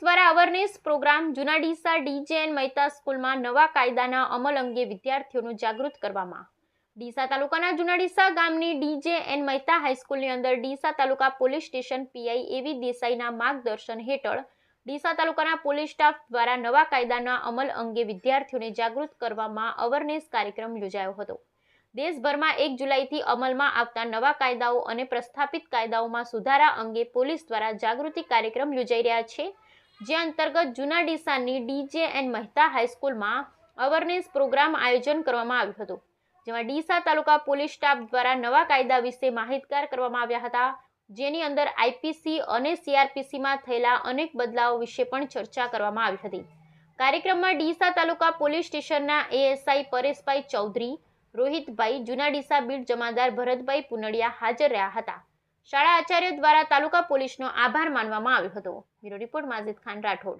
દ્વારા awareness programme જૂના ડીસા ડીજેએન મહેતા સ્કૂલમાં નવા કાયદાના અમલ અંગે વિદ્યાર્થીઓનું જાગૃત કરવામાં. ડીસા તાલુકાના જૂના ડીસા ગામની ડીજેએન મહેતા હાઈસ્કૂલની અંદર Deesa taluka police station PI AV દેસાઈના માર્ગદર્શન હેઠળ ડીસા તાલુકાના પોલીસ સ્ટાફ દ્વારા નવા કાયદાના અમલ અંગે વિદ્યાર્થીઓને જાગૃત કરવામાં અવેરનેસ કાર્યક્રમ યોજાયો હતો. દેશભરમાં એક જુલાઈથી અમલમાં આવતા નવા કાયદાઓ અને પ્રસ્થાપિત કાયદાઓમાં સુધારા અંગે પોલીસ દ્વારા જાગૃતિ કાર્યક્રમ યોજાઈ રહ્યા છે. જે અંતર્ગત જૂના ડીસાની ડીજે એન મહેતા હાઈસ્કૂલમાં અવેરનેસ પ્રોગ્રામ આયોજન કરવામાં આવ્યું હતું, જેમાં ડીસા તાલુકા પોલીસ સ્ટાફ દ્વારા નવા કાયદા વિશે માહિતગાર કરવામાં આવ્યા હતા, જેની અંદર આઈપીસી અને સીઆરપીસીમાં થયેલા અનેક બદલાવો વિશે પણ ચર્ચા કરવામાં આવી હતી. કાર્યક્રમમાં ડીસા તાલુકા પોલીસ સ્ટેશનના એએસઆઈ પરેશભાઈ ચૌધરી, રોહિતભાઈ, જૂના ડીસા બીટ જમાદાર ભરતભાઈ પુનડિયા હાજર રહ્યા હતા. શાળા આચાર્ય દ્વારા તાલુકા પોલીસનો આભાર માનવામાં આવ્યો હતો. Bureau report Majid Khan Rathod.